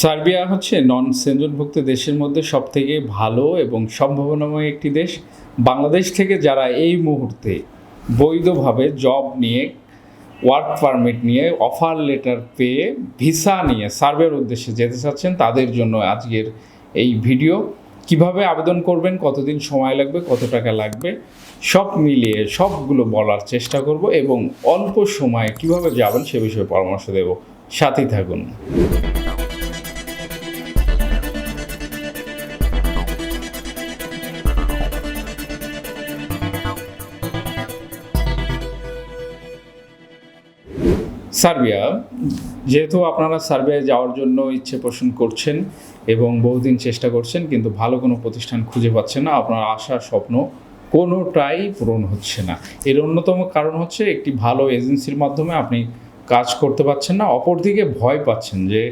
Serbia হচ্ছে নন সেঞ্জনভুক্ত দেশের মধ্যে সবথেকে ভালো এবং সম্ভাবনাময় একটি দেশ। বাংলাদেশ থেকে যারা এই মুহূর্তে বৈধভাবে জব নিয়ে ওয়ার্ক পারমিট নিয়ে অফার লেটার পেয়ে ভিসা নিয়ে সার্ভের উদ্দেশ্যে যেতে চাচ্ছেন, তাদের জন্য আজকের এই ভিডিও। কীভাবে আবেদন করবেন, কতদিন সময় লাগবে, কত টাকা লাগবে, সব মিলিয়ে সবগুলো বলার চেষ্টা করব এবং অল্প সময়ে কীভাবে যাবেন সে বিষয়ে পরামর্শ দেব। সাথেই থাকুন। সার্বিয়া, যেহেতু আপনারা সার্বিয়ায় যাওয়ার জন্য ইচ্ছে পোষণ করছেন এবং বহুদিন চেষ্টা করছেন, কিন্তু ভালো কোনো প্রতিষ্ঠান খুঁজে পাচ্ছেন না, আপনার আশা স্বপ্ন কোনোটাই পূরণ হচ্ছে না। এর অন্যতম কারণ হচ্ছে একটি ভালো এজেন্সির মাধ্যমে আপনি কাজ করতে পারছেন না, অপরদিকে ভয় পাচ্ছেন যে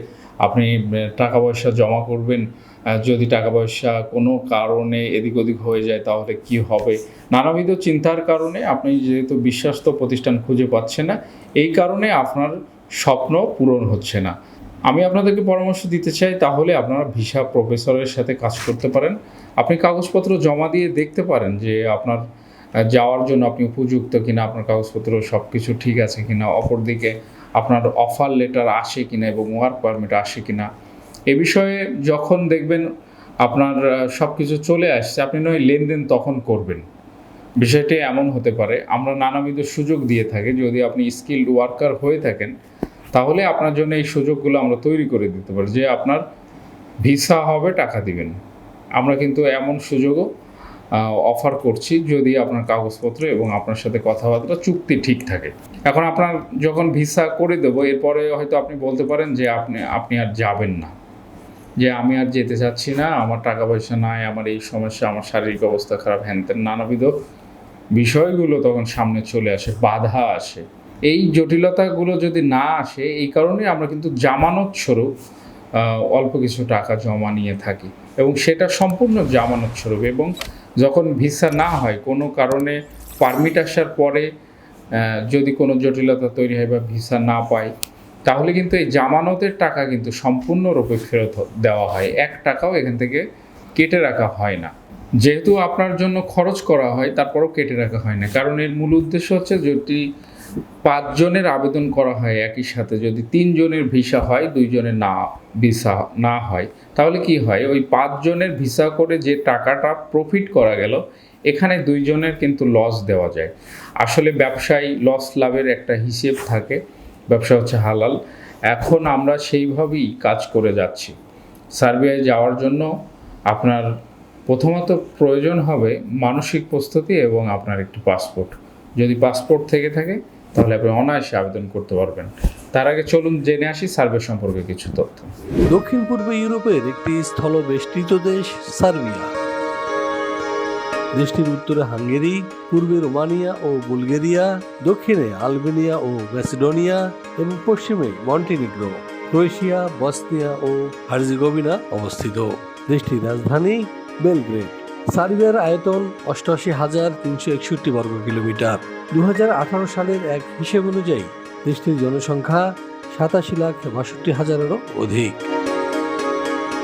আপনি টাকা পয়সা জমা করবেন যদি টাকা পয়সা কোনো কারণে এদিক ওদিক হয়ে যায়, তাহলে কি হবে? নানাবিধ চিন্তার কারণে আপনি যেহেতু বিশ্বস্ত প্রতিষ্ঠান খুঁজে পাচ্ছেন না, এই কারণে আপনার স্বপ্ন পূরণ হচ্ছে না। আমি আপনাদেরকে পরামর্শ দিতে চাই, তাহলে আপনারা ভিসা প্রফেসরের সাথে কাজ করতে পারেন। আপনি কাগজপত্র জমা দিয়ে দেখতে পারেন যে আপনার যাওয়ার জন্য আপনি উপযুক্ত কিনা, আপনার কাগজপত্র সব কিছু ঠিক আছে কিনা, অপরদিকে আপনার অফার লেটার আসে কিনা এবং ওয়ার্ক পারমিট আসে কিনা। এ বিষয়ে যখন দেখবেন আপনার সব কিছু চলে আসছে, আপনি নয় লেনদেন তখন করবেন। বিষয়টি এমন হতে পারে, আমরা নানাবিধ সুযোগ দিয়ে থাকি, যদি আপনি স্কিল্ড ওয়ার্কার হয়ে থাকেন, তাহলে আপনার জন্য এই সুযোগগুলো আমরা তৈরি করে দিতে পারি যে আপনার ভিসা হবে, টাকা দিবেন। আমরা কিন্তু এমন সুযোগও অফার করছি যদি আপনার কাগজপত্র এবং আপনার সাথে কথাবার্তা, চুক্তি ঠিক থাকে। এখন আপনার যখন ভিসা করে দেবো, এরপরে হয়তো আপনি বলতে পারেন যে আপনি আপনি আর যাবেন না। যে আমি আর যেতে চাচ্ছি না, আমার টাকা পয়সা নাই, আমার এই সমস্যা, আমার শারীরিক অবস্থা খারাপ, হ্যান ত্যান, নানাবিধ বিষয়গুলো তখন সামনে চলে আসে, বাধা আসে। এই জটিলতাগুলো যদি না আসে, এই কারণে আমরা কিন্তু জামানত স্বরূপ অল্প কিছু টাকা জমা নিয়ে থাকি। এবং সেটা সম্পূর্ণ জামানত স্বরূপ এবং যখন ভিসা না হয়, কোনো কারণে পারমিট আসার পরে যদি কোনো জটিলতা তৈরি হয় বা ভিসা না পায় তাহলে কিন্তু এই জামানতের টাকা কিন্তু সম্পূর্ণরূপে ফেরত দেওয়া হয়। এক টাকাও এখান থেকে কেটে রাখা হয় না। যেহেতু আপনার জন্য খরচ করা হয়, তারপরও কেটে রাখা হয় না। কারণ এর মূল উদ্দেশ্য হচ্ছে যদি পাঁচজনের আবেদন করা হয় একই সাথে, যদি তিনজনের ভিসা হয় দুইজনের না ভিসা না হয়, তাহলে কি হয়? ওই পাঁচজনের ভিসা করে যে টাকাটা প্রফিট করা গেল, এখানে দুইজনের কিন্তু লস দেওয়া যায়। আসলে ব্যবসায় লস লাভের একটা হিসেব থাকে। ব্যবসা হচ্ছে হালাল। এখন আমরা সেইভাবেই কাজ করে যাচ্ছি। সার্বিয়ায় যাওয়ার জন্য আপনার প্রথমত প্রয়োজন হবে মানসিক প্রস্তুতি এবং আপনার একটি পাসপোর্ট। যদি পাসপোর্ট থেকে থাকে, তাহলে আপনি অনায়াসে আবেদন করতে পারবেন। তার আগে চলুন জেনে আসি সার্ভে সম্পর্কে কিছু তথ্য। দক্ষিণ পূর্ব ইউরোপের একটি স্থলবেষ্টিত দেশ সার্বিয়া। দেশটির উত্তরে হাঙ্গেরি, পূর্বে রোমানিয়া ও বুলগেরিয়া, দক্ষিণে আলবেনিয়া ও ম্যাসিডোনিয়া এবং পশ্চিমে মন্টিনিগ্রো, ক্রোয়েশিয়া, বসনিয়া ও হার্জিগোভিনা অবস্থিত। দেশটির রাজধানী বেলগ্রেড। সার্বিয়ার আয়তন অষ্টআশি হাজার তিনশো একষট্টি বর্গ কিলোমিটার। দু হাজার আঠারো সালের এক হিসেব অনুযায়ী দেশটির জনসংখ্যা সাতাশি লাখ বাষট্টি হাজারেরও অধিক।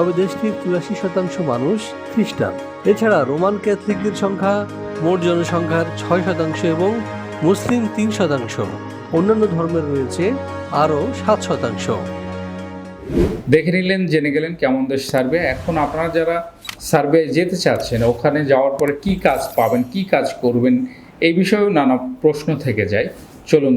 তবে দেশটির চুরাশি শতাংশ মানুষ খ্রিস্টান। এছাড়া রোমান ক্যাথলিকদের সংখ্যা মোট জনসংখ্যার ছয় শতাংশ এবং মুসলিম তিন শতাংশ। অন্যান্য ধর্মের রয়েছে আরও সাত শতাংশ। দেখে নিলেন, জেনে গেলেন কেমন দেশ সার্ভে। এখন আপনারা যারা সার্ভে যেতে চাচ্ছেন, ওখানে যাওয়ার পরে কি কাজ পাবেন, কি কাজ করবেন, এই বিষয়েও নানা প্রশ্ন থেকে যায়। চলুন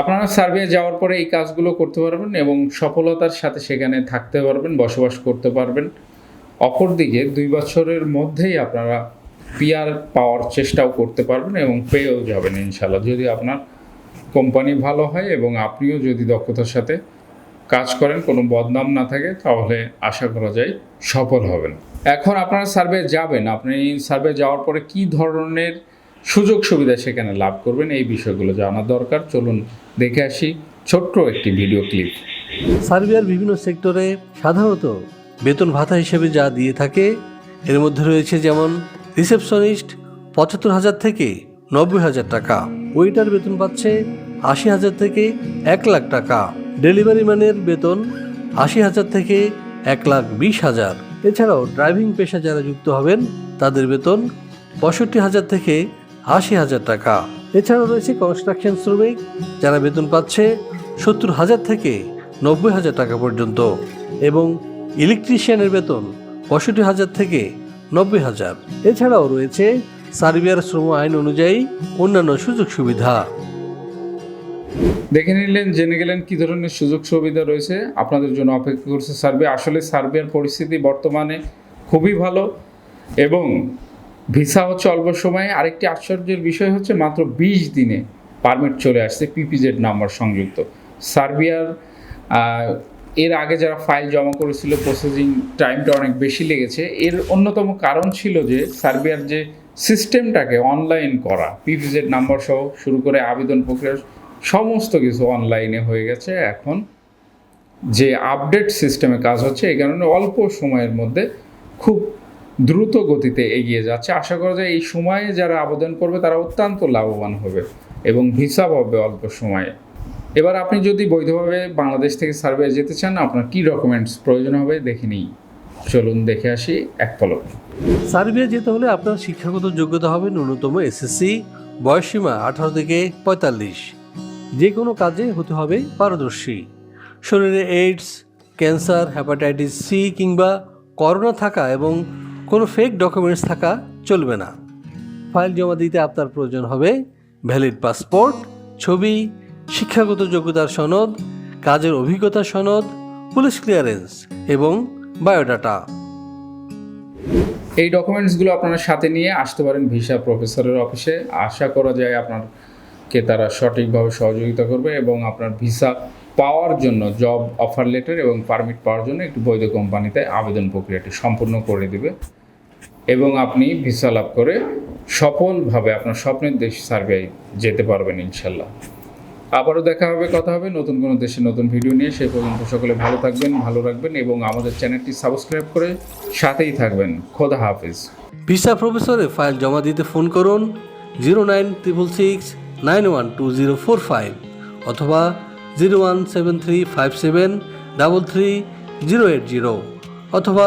আপনারা সার্বিয়া যাওয়ার পরে এই কাজগুলো করতে পারবেন এবং সফলতার সাথে সেখানে থাকতে পারবেন, বসবাস করতে পারবেন। অপরদিকে দুই বছরের মধ্যেই আপনারা পিয়ার পাওয়ার চেষ্টাও করতে পারবেন এবং পেয়েও যাবেন ইনশাল্লাহ যদি আপনার কোম্পানি ভালো হয় এবং আপনিও যদি দক্ষতার সাথে কাজ করেন, কোনো বদনাম না থাকে, তাহলে আশা করা যায় সফল হবেন। এখন আপনারা সার্ভে যাবেন, আপনি সার্ভে যাওয়ার পরে কি ধরনের সুযোগ সুবিধা সেখানে লাভ করবেন এই বিষয়গুলো জানা দরকার। চলুন দেখে আসি ছোট্ট একটি ভিডিও ক্লিপ। সার্বিয়ার বিভিন্ন সেক্টরে সাধারণত বেতন ভাতা হিসেবে যা দিয়ে থাকে, এর মধ্যে রয়েছে যেমন রিসেপশনিস্ট পঁচাত্তর হাজার থেকে নব্বই হাজার টাকা, ওয়েটার বেতন পাচ্ছে আশি হাজার থেকে এক লাখ টাকা, ডেলিভারি ম্যানের বেতন আশি হাজার থেকে এক লাখ বিশ হাজার। এছাড়াও ড্রাইভিং পেশা যারা যুক্ত হবেন, তাদের বেতন পঁয়ষট্টি হাজার থেকে আশি হাজার টাকা। এছাড়াও রয়েছে কনস্ট্রাকশন শ্রমিক, যারা বেতন পাচ্ছে সত্তর হাজার থেকে নব্বই হাজার টাকা পর্যন্ত এবং ইলেকট্রিশিয়ানের বেতন পঁয়ষট্টি হাজার থেকে নব্বই হাজার। এছাড়াও রয়েছে সার্বিয়ার শ্রম আইন অনুযায়ী অন্যান্য সুযোগ সুবিধা। দেখে নিলেন, জেনে গেলেন কি ধরনের সুযোগ সুবিধা রয়েছে। আপনাদের জন্য অপেক্ষা করছে সার্বিয়া। আসলে সার্বিয়ার পরিস্থিতি বর্তমানে খুবই ভালো এবং ভিসা হচ্ছে অল্প সময়ে। আরেকটি আশ্চর্যের বিষয় হচ্ছে মাত্র বিশ দিনে পারমিট চলে আসছে পিপিজেড নাম্বার সংযুক্ত। সার্বিয়ার এর আগে যারা ফাইল জমা করেছিল প্রসেসিং টাইমটা অনেক বেশি লেগেছে। এর অন্যতম কারণ ছিল যে সার্বিয়ার যে সিস্টেমটাকে অনলাইন করা পিপিজেড নাম্বার সহ শুরু করে আবেদন প্রক্রিয়া, সমস্ত কিছু অনলাইনে হয়ে গেছে। এখন যে আপডেট সিস্টেমে কাজ হচ্ছে এই কারণে অল্প সময়ের মধ্যে খুব দ্রুত গতিতে এগিয়ে যাচ্ছে। আশা করা যায় এই সময়ে যারা আবেদন করবে, তারা অত্যন্ত লাভবান হবে এবং ভিসা পাবে অল্প সময়ে। এবার আপনি যদি বৈধভাবে বাংলাদেশ থেকে সার্ভে যেতে চান, আপনার কী ডকুমেন্টস প্রয়োজন হবে দেখে নিই। চলুন দেখে আসি এক পলক সার্বিয়া যেতে হলে আপনার শিক্ষাগত যোগ্যতা হবে ন্যূনতম এসএসসি বয়সসীমা আঠারো থেকে পঁয়তাল্লিশ। যে কোনো কাজে হতে হবে পারদর্শী। শরীরে এইডস ক্যান্সার হ্যাপাটাইটিস সি কিংবা করোনা থাকা এবং কোনো ফেক ডকুমেন্টস থাকা চলবে না। ফাইল জমা দিতে আপনার প্রয়োজন হবে ভ্যালিড পাসপোর্ট ছবি, শিক্ষাগত যোগ্যতার সনদ, কাজের অভিজ্ঞতা সনদ পুলিশ ক্লিয়ারেন্স এবং বায়োডাটা এই ডকুমেন্টসগুলো আপনারা সাথে নিয়ে আসতে পারেন ভিসা প্রফেসরের অফিসে আশা করা যায় আপনারকে তারা সঠিকভাবে সহযোগিতা করবে এবং আপনার ভিসা পাওয়ার জন্য জব অফার লেটার এবং পারমিট পাওয়ার জন্য একটি বৈধ কোম্পানিতে আবেদন প্রক্রিয়াটি সম্পূর্ণ করে দেবে। এবং আপনি ভিসা লাভ করে সফলভাবে আপনার স্বপ্নের দেশ সার্ভেয় যেতে পারবেন ইনশাল্লাহ। আবারও দেখা হবে, কথা হবে নতুন কোনো দেশে নতুন ভিডিও নিয়ে। সেই পর্যন্ত সকলে ভালো থাকবেন, ভালো রাখবেন এবং আমাদের চ্যানেলটি সাবস্ক্রাইব করে সাথেই থাকবেন। খোদা হাফিজ। ভিসা প্রফেসরে ফাইল জমা দিতে ফোন করুন zero nine triple six nine one two zero four five অথবা zero one seven three five seven double three zero eight zero অথবা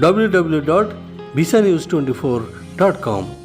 www.visanews24.com.